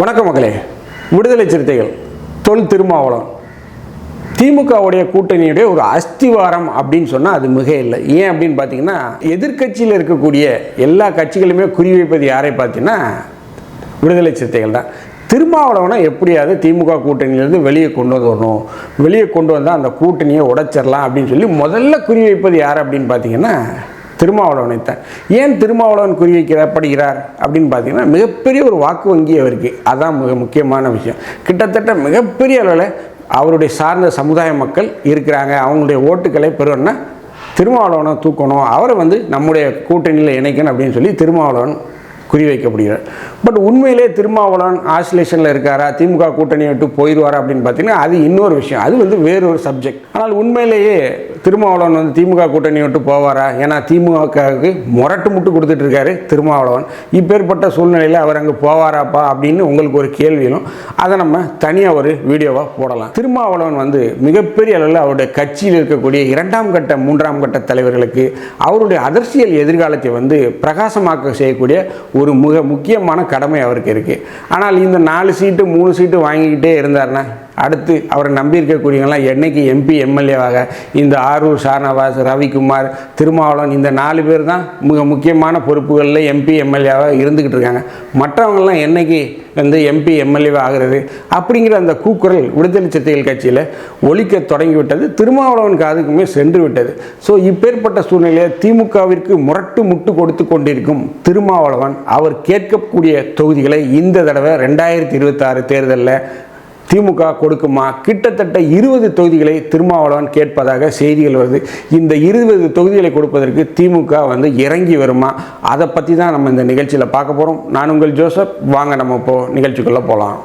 வணக்கம் மக்களே. விடுதலை சிறுத்தைகள் தொல் திருமாவளம் திமுகவுடைய கூட்டணியுடைய ஒரு அஸ்திவாரம் அப்படின்னு சொன்னால் அது மிக இல்லை. ஏன் அப்படின்னு பார்த்தீங்கன்னா எதிர்க்கட்சியில் இருக்கக்கூடிய எல்லா கட்சிகளுமே குறிவைப்பது யாரை பார்த்தீங்கன்னா விடுதலை சிறுத்தைகள் தான். திருமாவளவனை எப்படியாவது திமுக கூட்டணியிலேருந்து வெளியே கொண்டு வரணும். வெளியே கொண்டு வந்தால் அந்த கூட்டணியை உடைச்சிடலாம் அப்படின்னு சொல்லி முதல்ல குறிவைப்பது யார் அப்படின்னு பார்த்தீங்கன்னா திருமாவளவனை தான் ஏன் திருமாவளவன் குறிவைக்கப்படுகிறார் அப்படின்னு பார்த்தீங்கன்னா மிகப்பெரிய ஒரு வாக்கு வங்கி அவருக்கு. அதான் மிக முக்கியமான விஷயம். கிட்டத்தட்ட மிகப்பெரிய அளவில் அவருடைய சார்ந்த சமுதாய மக்கள் இருக்கிறாங்க. அவங்களுடைய ஓட்டுக்களை பெறுவோன்னா திருமாவளவனை தூக்கணும். அவரை வந்து நம்முடைய கூட்டணியில் இணைக்கணும் அப்படின்னு சொல்லி திருமாவளவன் குறிவைக்கப்படுகிறார் பட் உண்மையிலே திருமாவளவன் ஆசிலேஷனில் இருக்காரா? திமுக கூட்டணியை விட்டு போயிடுவாரா அப்படின்னு பார்த்தீங்கன்னா அது இன்னொரு விஷயம். அது வந்து வேறொரு சப்ஜெக்ட் ஆனால் உண்மையிலேயே திருமாவளவன் வந்து திமுக கூட்டணியை விட்டு போவாரா? ஏன்னா திமுகவுக்கு முரட்டு முட்டு கொடுத்துட்டு இருக்காரு திருமாவளவன். இப்பேற்பட்ட சூழ்நிலையில் அவர் அங்கே போவாராப்பா அப்படின்னு உங்களுக்கு ஒரு கேள்வியிலும் அதை நம்ம தனியாக ஒரு வீடியோவாக போடலாம். திருமாவளவன் வந்து மிகப்பெரிய அளவில் அவருடைய கட்சியில் இருக்கக்கூடிய இரண்டாம் கட்ட மூன்றாம் கட்ட தலைவர்களுக்கு அவருடைய அரசியல் எதிர்காலத்தை வந்து பிரகாசமாக்க செய்யக்கூடிய ஒரு மிக முக்கியமான கடமை அவருக்கு இருக்குது ஆனால் இந்த நாலு சீட்டு மூணு சீட்டு வாங்கிக்கிட்டே இருந்தாருன்னா? அடுத்து அவரை நம்பி இருக்கக்கூடியவங்களாம் என்னைக்கு எம்பி எம்எல்ஏவாக இந்த ஆரூர் ஷானவாஸ் ரவிக்குமார் திருமாவளவன் இந்த நாலு பேர் தான் மிக முக்கியமான பொறுப்புகளில் எம்பி எம்எல்ஏவாக இருந்துக்கிட்டு இருக்காங்க. மற்றவங்கெல்லாம் என்னைக்கு வந்து எம்பி எம்எல்ஏ ஆகிறது? அப்படிங்கிற அந்த கூக்குரல் விடுதலை சிறுத்தைகள் கட்சியில் ஒழிக்க தொடங்கிவிட்டது. திருமாவளவன் காதுக்குமே சென்று விட்டது ஸோ இப்பேற்பட்ட சூழ்நிலையை திமுகவிற்கு முரட்டு முட்டு கொடுத்து கொண்டிருக்கும் திருமாவளவன் அவர் கேட்கக்கூடிய தொகுதிகளை இந்த தடவை ரெண்டாயிரத்தி இருபத்தாறு தேர்தலில் திமுக கொடுக்குமா? கிட்டத்தட்ட இருபது தொகுதிகளை திருமாவளவன் கேட்பதாக செய்திகள் வருது. இந்த இருபது தொகுதிகளை கொடுப்பதற்கு திமுக வந்து இறங்கி வருமா? அதை பற்றி தான் நம்ம இந்த நிகழ்ச்சியில் பார்க்க போகிறோம் நான் உங்கள் ஜோசப். வாங்க நம்ம இப்போ நிகழ்ச்சிக்குள்ளே போகலாம்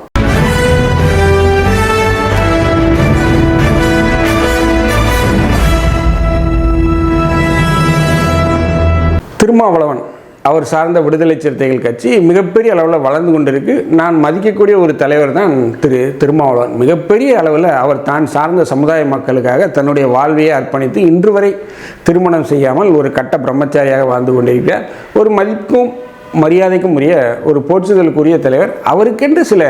திருமாவளவன் அவர் சார்ந்த விடுதலை சிறுத்தைகள் கட்சி மிகப்பெரிய அளவில் வளர்ந்து கொண்டிருக்கு. நான் மதிக்கக்கூடிய ஒரு தலைவர் தான் திரு திருமாவளவன். மிகப்பெரிய அளவில் அவர் தான் சார்ந்த சமுதாய மக்களுக்காக தன்னுடைய வாழ்வையை அர்ப்பணித்து இன்று வரை திருமணம் செய்யாமல் ஒரு கட்ட பிரம்மச்சாரியாக வாழ்ந்து கொண்டிருக்கிறார். ஒரு மதிப்பும் மரியாதைக்கும் உரிய ஒரு போற்றுதலுக்குரிய தலைவர். அவருக்கென்று சில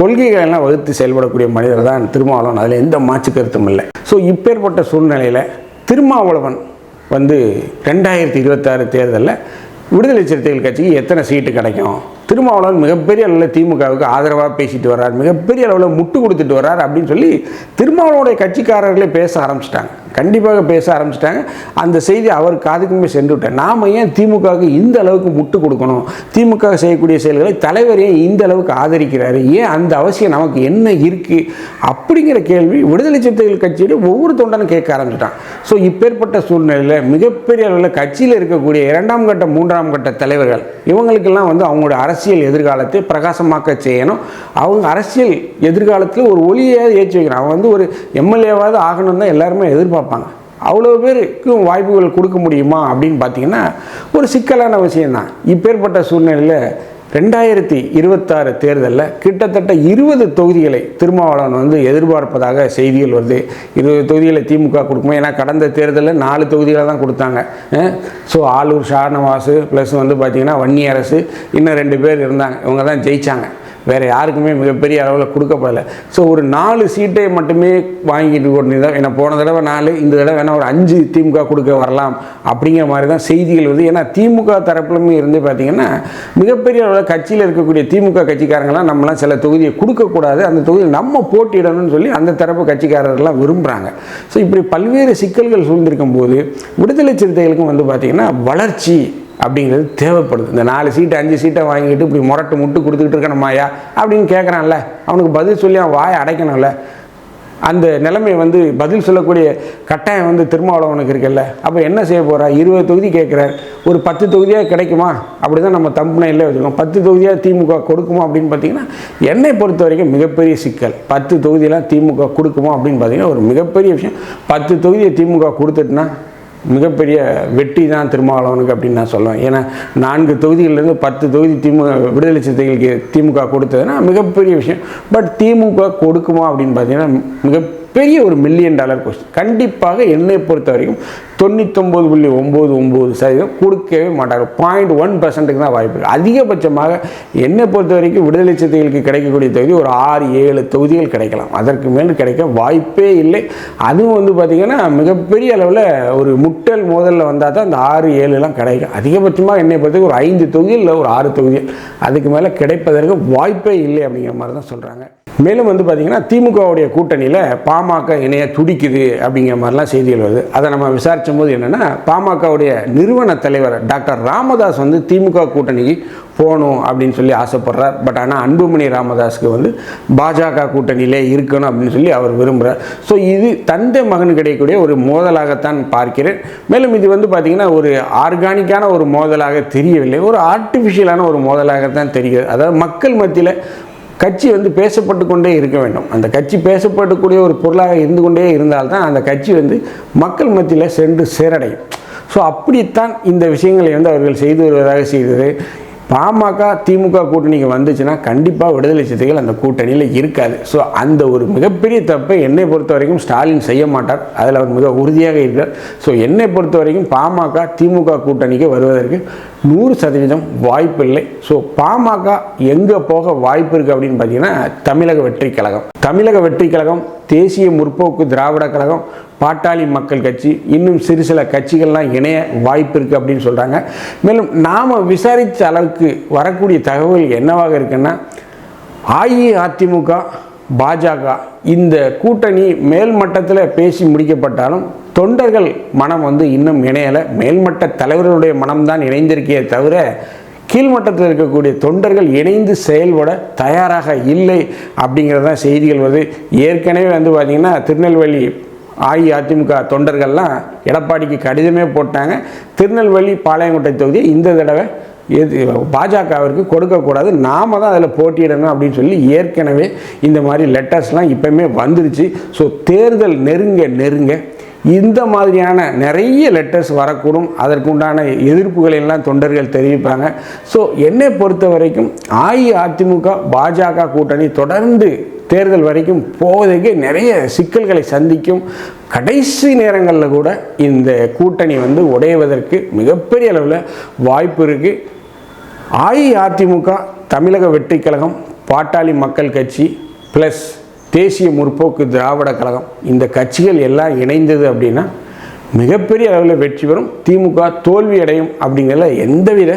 கொள்கைகள் எல்லாம் வகுத்து செயல்படக்கூடிய மனிதர் தான் திருமாவளவன். அதில் எந்த மாற்று கருத்தும் இல்லை. ஸோ இப்பேற்பட்ட சூழ்நிலையில் திருமாவளவன் வந்து ரெண்டாயிரத்தி இருபத்தாறு தேர்தலில் விடுதலை சிறுத்தைகள் கட்சிக்கு எத்தனை சீட்டு கிடைக்கும்? திருமாவளவன் மிகப்பெரிய அளவில் திமுகவுக்கு ஆதரவாக பேசிட்டு வர்றார் மிகப்பெரிய அளவில் முட்டு கொடுத்துட்டு வர்றார் அப்படின்னு சொல்லி திருமாவளவனுடைய கட்சிக்காரர்களே பேச ஆரம்பிச்சிட்டாங்க. கண்டிப்பாக பேச ஆரம்பிச்சிட்டாங்க. அந்த செய்தி அவர் காதுக்குமே சென்று விட்டேன் நாம் ஏன் திமுகவுக்கு இந்த அளவுக்கு முட்டு கொடுக்கணும்? திமுக செய்யக்கூடிய செயல்களை தலைவர் ஏன் இந்த அளவுக்கு ஆதரிக்கிறாரு? ஏன் அந்த அவசியம் நமக்கு என்ன இருக்குது அப்படிங்கிற கேள்வி விடுதலை சிறுத்தைகள் கட்சியில் ஒவ்வொரு தொண்டனும் கேட்க ஆரம்பிச்சிட்டான். ஸோ இப்பேற்பட்ட சூழ்நிலையில் மிகப்பெரிய அளவில் கட்சியில் இருக்கக்கூடிய இரண்டாம் கட்ட மூன்றாம் கட்ட தலைவர்கள் இவங்களுக்கெல்லாம் வந்து அவங்களோட அரசு அரசியல் எதிர்காலத்தை பிரகாசமாக்க செய்யணும். அவங்க அரசியல் எதிர்காலத்தில் ஒரு ஒளியை ஏற்றி வைக்கணும். அவங்க வந்து ஒரு எம்எல்ஏவாவது ஆகணும் தான் எல்லாருமே எதிர்பார்ப்பாங்க. அவ்வளோ பேருக்கும் வாய்ப்புகள் கொடுக்க முடியுமா அப்படின்னு பார்த்தீங்கன்னா ஒரு சிக்கலான விஷயம்தான். இப்பேற்பட்ட சூழ்நிலையில் ரெண்டாயிரத்தி இருபத்தாறு தேர்தலில் கிட்டத்தட்ட இருபது தொகுதிகளை திருமாவளவன் வந்து எதிர்பார்ப்பதாக செய்திகள் வருது. இருபது தொகுதிகளை திமுக கொடுக்குமா? ஏன்னா கடந்த தேர்தலில் நாலு தொகுதிகளை தான் கொடுத்தாங்க. ஸோ ஆலூர் ஷானவாசு ப்ளஸ் வந்து பார்த்திங்கன்னா வன்னியரசு இன்னும் ரெண்டு பேர் இருந்தாங்க. இவங்க தான் ஜெயித்தாங்க வேறு யாருக்குமே மிகப்பெரிய அளவில் கொடுக்கப்படலை. ஸோ ஒரு நாலு சீட்டை மட்டுமே வாங்கிட்டு தான் ஏன்னா போன தடவை நாலு இந்த தடவை வேணால் ஒரு அஞ்சு திமுக கொடுக்க வரலாம் அப்படிங்கிற மாதிரி தான் செய்திகள் வருது. ஏன்னா திமுக தரப்புலுமே இருந்து பார்த்தீங்கன்னா மிகப்பெரிய அளவில் கட்சியில் இருக்கக்கூடிய திமுக கட்சிக்காரங்களாம் நம்மளாம் சில தொகுதியை கொடுக்கக்கூடாது அந்த தொகுதியை நம்ம போட்டியிடணும்னு சொல்லி அந்த தரப்பு கட்சிக்காரர்கள்லாம் விரும்புகிறாங்க ஸோ இப்படி பல்வேறு சிக்கல்கள் சூழ்ந்திருக்கும் போது விடுதலை சிறுத்தைகளுக்கும் வந்து பார்த்திங்கன்னா வளர்ச்சி அப்படிங்கிறது தேவைப்படுது. இந்த நாலு சீட்டு அஞ்சு சீட்டை வாங்கிட்டு இப்படி முரட்டு முட்டு கொடுத்துக்கிட்டு இருக்கணுமாயா அப்படின்னு கேட்குறான்ல அவனுக்கு பதில் சொல்லி அவன் வாயை அடைக்கணும்ல. அந்த நிலைமை வந்து பதில் சொல்லக்கூடிய கட்டாயம் வந்து திருமாவளவனுக்கு இருக்குல்ல. அப்போ என்ன செய்ய போகிறா இருபது தொகுதி கேட்குறார் ஒரு பத்து தொகுதியாக கிடைக்குமா? அப்படி தான் நம்ம தம்பனையில் வச்சுருக்கோம். பத்து தொகுதியாக திமுக கொடுக்குமா அப்படின்னு பார்த்தீங்கன்னா என்னை பொறுத்த வரைக்கும் மிகப்பெரிய சிக்கல். பத்து தொகுதியெல்லாம் திமுக கொடுக்குமா அப்படின்னு பார்த்தீங்கன்னா ஒரு மிகப்பெரிய விஷயம். பத்து தொகுதியை திமுக கொடுத்துட்டுனா மிகப்பெரிய வெற்றி தான் திருமாவளவனுக்கு அப்படின்னு நான் சொல்லுவேன். ஏன்னா நான்கு தொகுதிகளிலிருந்து பத்து தொகுதி திமுக விடுதலை சிறுத்தைகளுக்கு திமுக கொடுத்ததுன்னா மிகப்பெரிய விஷயம். பட் திமுக கொடுக்குமா அப்படின்னு பார்த்தீங்கன்னா மிக பெரிய ஒரு மில்லியன் டாலர் கொஸ்டின் கண்டிப்பாக என்னை பொறுத்த வரைக்கும் தொண்ணூத்தொம்பது புள்ளி ஒம்பது ஒம்பது சதவீதம் கொடுக்கவே மாட்டாங்க பாயிண்ட் ஒன் பர்சன்ட்டுக்கு தான் வாய்ப்பு இருக்குது அதிகபட்சமாக என்னை பொறுத்த வரைக்கும் விடுதலை சிறுத்தைகளுக்கு கிடைக்கக்கூடிய தொகுதி ஒரு ஆறு ஏழு தொகுதிகள் கிடைக்கலாம். அதற்கு மேல் கிடைக்க வாய்ப்பே இல்லை. அதுவும் வந்து பார்த்திங்கன்னா மிகப்பெரிய அளவில் ஒரு முட்டல் மோதலில் வந்தால் தான் அந்த ஆறு ஏழுலாம் கிடைக்கும். அதிகபட்சமாக என்னை பொறுத்த ஒரு ஐந்து தொகுதியில் இல்லை ஒரு ஆறு தொகுதிகள் அதுக்கு மேலே கிடைப்பதற்கு வாய்ப்பே இல்லை அப்படிங்கிற மாதிரி தான் சொல்கிறாங்க மேலும் வந்து பார்த்திங்கன்னா திமுகவுடைய கூட்டணியில் பாமக இணைய துடிக்குது அப்படிங்கிற மாதிரிலாம் செய்திகள் வருது. அதை நம்ம விசாரிச்சும் போது என்னென்னா பாமகவுடைய நிறுவன தலைவர் டாக்டர் ராமதாஸ் வந்து திமுக கூட்டணிக்கு போகணும் அப்படின்னு சொல்லி ஆசைப்படுறார். பட் ஆனால் அன்புமணி ராமதாஸுக்கு வந்து பாஜக கூட்டணியிலே இருக்கணும் அப்படின்னு சொல்லி அவர் விரும்புகிறார் ஸோ இது தந்தை மகன் கிடைக்கக்கூடிய ஒரு மோதலாகத்தான் பார்க்கிறேன். மேலும் இது வந்து பார்த்திங்கன்னா ஒரு ஆர்கானிக்கான ஒரு மோதலாக தெரியவில்லை. ஒரு ஆர்டிஃபிஷியலான ஒரு மோதலாகத்தான் தெரிகிறது. அதாவது மக்கள் மத்தியில் கட்சி வந்து பேசப்பட்டு கொண்டே இருக்க வேண்டும். அந்த கட்சி பேசப்படக்கூடிய ஒரு பொருளாக இருந்து கொண்டே இருந்தால்தான் அந்த கட்சி வந்து மக்கள் மத்தியில் சென்று சேரடையும். ஸோ அப்படித்தான் இந்த விஷயங்களை வந்து அவர்கள் செய்து வருவதாக செய்தது. பாமக திமுக கூட்டணிக்கு வந்துச்சுன்னா கண்டிப்பாக விடுதலை சிறுத்தைகள் அந்த கூட்டணியில் இருக்காது. ஸோ அந்த ஒரு மிகப்பெரிய தப்பை என்னை பொறுத்த வரைக்கும் ஸ்டாலின் செய்ய மாட்டார். அதில் அவர் மிக உறுதியாக இருக்கார். ஸோ என்னை பொறுத்த வரைக்கும் பாமக திமுக கூட்டணிக்கு வருவதற்கு நூறு சதவீதம் வாய்ப்பு இல்லை. ஸோ பாமக எங்கே போக வாய்ப்பு இருக்குது அப்படின்னு பார்த்தீங்கன்னா தமிழக வெற்றி கழகம். தமிழக வெற்றி கழகம் தேசிய முற்போக்கு திராவிட கழகம் பாட்டாளி மக்கள் கட்சி இன்னும் சிறு சில கட்சிகள்லாம் இணைய வாய்ப்பு இருக்குது அப்படின்னு சொல்கிறாங்க மேலும் நாம் விசாரித்த அளவுக்கு வரக்கூடிய தகவல் என்னவாக இருக்குன்னா அஇஅதிமுக பாஜக இந்த கூட்டணி மேல்மட்டத்தில் பேசி முடிக்கப்பட்டாலும் தொண்டர்கள் மனம் வந்து இன்னும் இணையலை. மேல்மட்ட தலைவர்களுடைய மனம்தான் இணைந்திருக்கே தவிர கீழ்மட்டத்தில் இருக்கக்கூடிய தொண்டர்கள் இணைந்து செயல்பட தயாராக இல்லை அப்படிங்கிறதான் செய்திகள் வருது. ஏற்கனவே வந்து பார்த்திங்கன்னா திருநெல்வேலி அஇஅதிமுக தொண்டர்கள்லாம் எடப்பாடிக்கு கடிதமே போட்டாங்க. திருநெல்வேலி பாளையங்கோட்டை தொகுதியை இந்த தடவை எது பாஜகவிற்கு கொடுக்கக்கூடாது. நாம தான் அதில் போட்டியிடணும் அப்படின்னு சொல்லி ஏற்கனவே இந்த மாதிரி லெட்டர்ஸ்லாம் இப்போவுமே வந்துருச்சு. ஸோ தேர்தல் நெருங்க நெருங்க இந்த மாதிரியான நிறைய லெட்டர்ஸ் வரக்கூடும். அதற்குண்டான எதிர்ப்புகளெல்லாம் தொண்டர்கள் தெரிவிப்பாங்க. ஸோ என்னை பொறுத்த வரைக்கும் அஇஅதிமுக பாஜக கூட்டணி தொடர்ந்து தேர்தல் வரைக்கும் போவதற்கு நிறைய சிக்கல்களை சந்திக்கும் கடைசி நேரங்களில் கூட இந்த கூட்டணி வந்து உடைவதற்கு மிகப்பெரிய அளவில் வாய்ப்பு இருக்குது அஇஅதிமுக தமிழக வெற்றி கழகம் பாட்டாளி மக்கள் கட்சி ப்ளஸ் தேசிய முற்போக்கு திராவிட கழகம் இந்த கட்சிகள் எல்லாம் இணைந்தது அப்படின்னா மிகப்பெரிய அளவில் வெற்றி பெறும். திமுக தோல்வி அடையும் அப்படிங்கிறதுல எந்தவித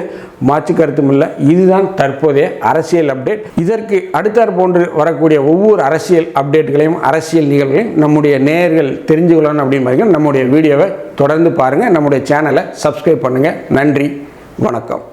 மாற்று கருத்தும் இல்லை. இதுதான் தற்போதைய அரசியல் அப்டேட் இதற்கு அடுத்தார் போன்று வரக்கூடிய ஒவ்வொரு அரசியல் அப்டேட்களையும் அரசியல் நிகழ்வுகளையும் நம்முடைய நேயர்கள் தெரிஞ்சு கொள்ளணும் அப்படின்னு பார்த்தீங்கன்னா நம்முடைய வீடியோவை தொடர்ந்து பாருங்கள் நம்முடைய சேனலை சப்ஸ்கிரைப் பண்ணுங்கள் நன்றி. வணக்கம்.